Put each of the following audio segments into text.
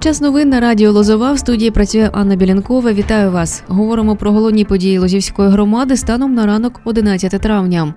Час новин на радіо Лозова в студії працює Анна Білянкова. Вітаю вас. Говоримо про головні події Лозівської громади станом на ранок 11 травня.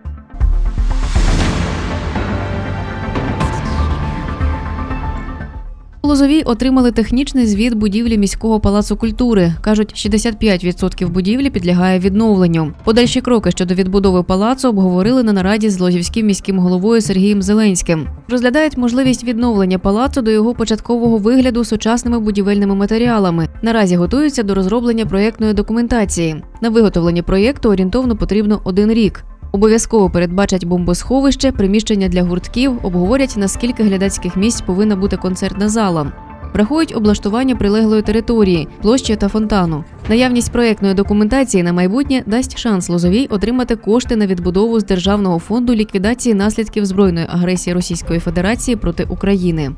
Лозовій отримали технічний звіт будівлі міського палацу культури. кажуть, 65% будівлі підлягає відновленню. Подальші кроки щодо відбудови палацу обговорили на нараді з Лозівським міським головою Сергієм Зеленським. Розглядають можливість відновлення палацу до його початкового вигляду сучасними будівельними матеріалами. Наразі готуються до розроблення проєктної документації. На виготовлення проєкту орієнтовно потрібно один рік. Обов'язково передбачать бомбосховище, приміщення для гуртків, обговорять наскільки глядацьких місць повинна бути концертна зала. Врахують облаштування прилеглої території, площі та фонтану. Наявність проєктної документації на майбутнє дасть шанс Лозовій отримати кошти на відбудову з державного фонду ліквідації наслідків збройної агресії Російської Федерації проти України.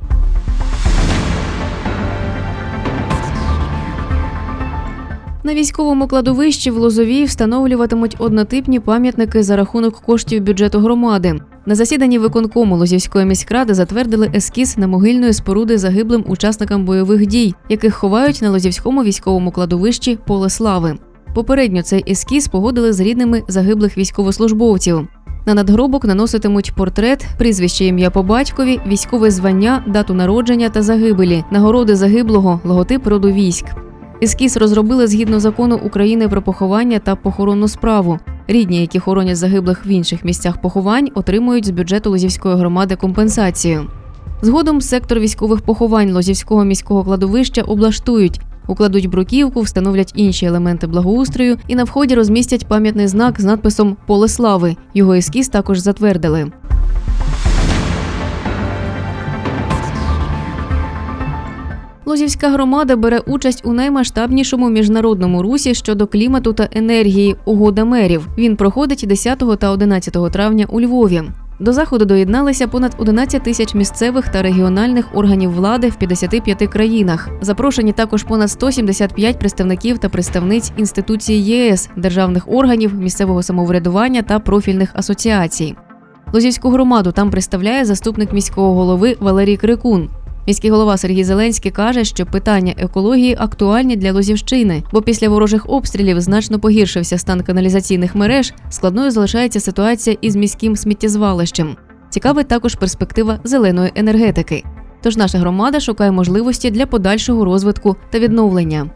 На військовому кладовищі в Лозовій встановлюватимуть однотипні пам'ятники за рахунок коштів бюджету громади. На засіданні виконкому Лозівської міськради затвердили ескіз на могильної споруди загиблим учасникам бойових дій, яких ховають на Лозівському військовому кладовищі Поле Слави. Попередньо цей ескіз погодили з рідними загиблих військовослужбовців. На надгробок наноситимуть портрет, прізвище ім'я по батькові, військове звання, дату народження та загибелі, нагороди загиблого, логотип роду військ. Ескіз розробили згідно закону України про поховання та похоронну справу. Рідні, які хоронять загиблих в інших місцях поховань, отримують з бюджету Лозівської громади компенсацію. Згодом сектор військових поховань Лозівського міського кладовища облаштують, укладуть бруківку, встановлять інші елементи благоустрою і на вході розмістять пам'ятний знак з надписом Поле слави. Його ескіз також затвердили. Лозівська громада бере участь у наймасштабнішому міжнародному русі щодо клімату та енергії Угода мерів. Він проходить 10 та 11 травня у Львові. До заходу доєдналися понад 11 тисяч місцевих та регіональних органів влади в 55 країнах. Запрошені також понад 175 представників та представниць інституцій ЄС, державних органів, місцевого самоврядування та профільних асоціацій. Лозівську громаду там представляє заступник міського голови Валерій Крикун. Міський голова Сергій Зеленський каже, що питання екології актуальні для Лозівщини, бо після ворожих обстрілів значно погіршився стан каналізаційних мереж. Складною залишається ситуація із міським сміттєзвалищем. Цікавить також перспектива зеленої енергетики. Тож наша громада шукає можливості для подальшого розвитку та відновлення.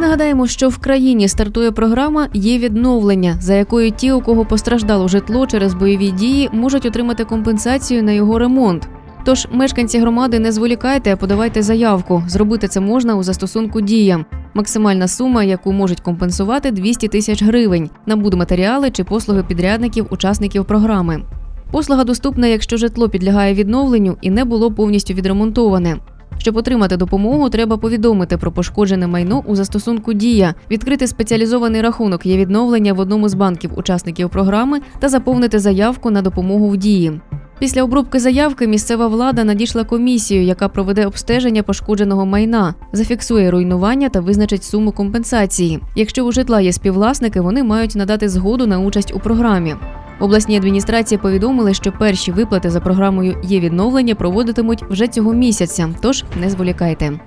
Нагадаємо, що в країні стартує програма Є відновлення, за якою ті, у кого постраждало житло через бойові дії, можуть отримати компенсацію на його ремонт. Тож, мешканці громади, не зволікайте, а подавайте заявку. Зробити це можна у застосунку Дія. Максимальна сума, яку можуть компенсувати 200 тисяч гривень на будматеріали чи послуги підрядників, учасників програми. Послуга доступна, якщо житло підлягає відновленню і не було повністю відремонтоване. Щоб отримати допомогу, треба повідомити про пошкоджене майно у застосунку Дія, відкрити спеціалізований рахунок є відновлення в одному з банків учасників програми та заповнити заявку на допомогу в дії. Після обробки заявки місцева влада надійшла комісію, яка проведе обстеження пошкодженого майна, зафіксує руйнування та визначить суму компенсації. Якщо у житла є співвласники, вони мають надати згоду на участь у програмі. Обласні адміністрації повідомили, що перші виплати за програмою є відновлення проводитимуть вже цього місяця, тож не зволікайте.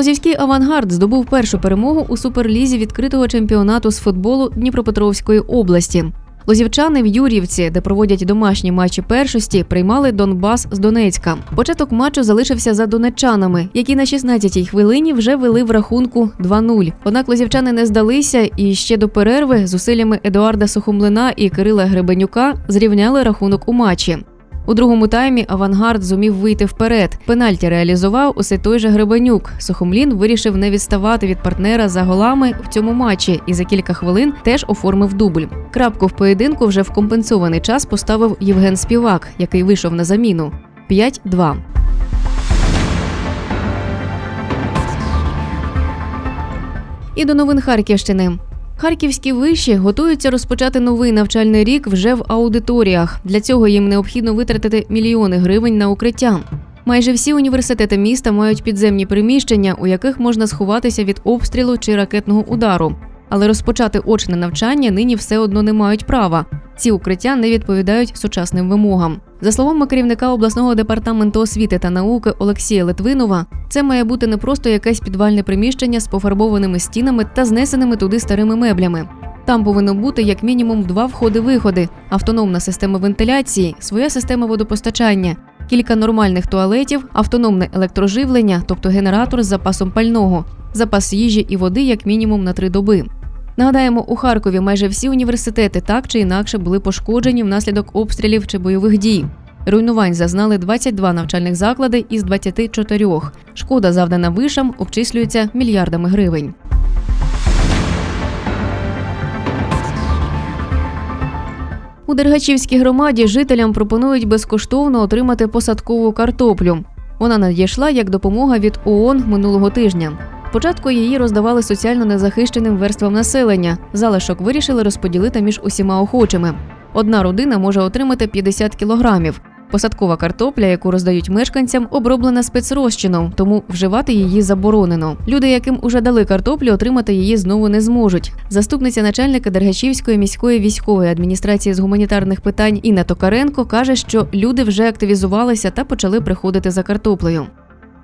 Лозівський авангард здобув першу перемогу у суперлізі відкритого чемпіонату з футболу Дніпропетровської області. Лозівчани в Юрівці, де проводять домашні матчі першості, приймали Донбас з Донецька. Початок матчу залишився за донеччанами, які на 16-й хвилині вже вели в рахунку 2-0. Однак лозівчани не здалися і ще до перерви зусиллями Едуарда Сухомлина і Кирила Гребенюка зрівняли рахунок у матчі. У другому таймі авангард зумів вийти вперед. Пенальті реалізував усе той же Гребенюк. Сухомлін вирішив не відставати від партнера за голами в цьому матчі і за кілька хвилин теж оформив дубль. Крапку в поєдинку вже в компенсований час поставив Євген Співак, який вийшов на заміну. 5-2. І до новин Харківщини. Харківські виші готуються розпочати новий навчальний рік вже в аудиторіях. Для цього їм необхідно витратити мільйони гривень на укриття. Майже всі університети міста мають підземні приміщення, у яких можна сховатися від обстрілу чи ракетного удару. Але розпочати очне навчання нині все одно не мають права. Ці укриття не відповідають сучасним вимогам. За словами керівника обласного департаменту освіти та науки Олексія Литвинова, це має бути не просто якесь підвальне приміщення з пофарбованими стінами та знесеними туди старими меблями. Там повинно бути як мінімум два входи-виходи, автономна система вентиляції, своя система водопостачання, кілька нормальних туалетів, автономне електроживлення, тобто генератор з запасом пального, запас їжі і води як мінімум на три доби. Нагадаємо, у Харкові майже всі університети так чи інакше були пошкоджені внаслідок обстрілів чи бойових дій. Руйнувань зазнали 22 навчальних заклади із 24. Шкода, завдана вишам, обчислюється мільярдами гривень. У Дергачівській громаді жителям пропонують безкоштовно отримати посадкову картоплю. Вона надійшла як допомога від ООН минулого тижня. Спочатку її роздавали соціально незахищеним верствам населення. Залишок вирішили розподілити між усіма охочими. Одна родина може отримати 50 кілограмів. Посадкова картопля, яку роздають мешканцям, оброблена спецрозчином, тому вживати її заборонено. Люди, яким уже дали картоплю, отримати її знову не зможуть. Заступниця начальника Дергачівської міської військової адміністрації з гуманітарних питань Інна Токаренко каже, що люди вже активізувалися та почали приходити за картоплею.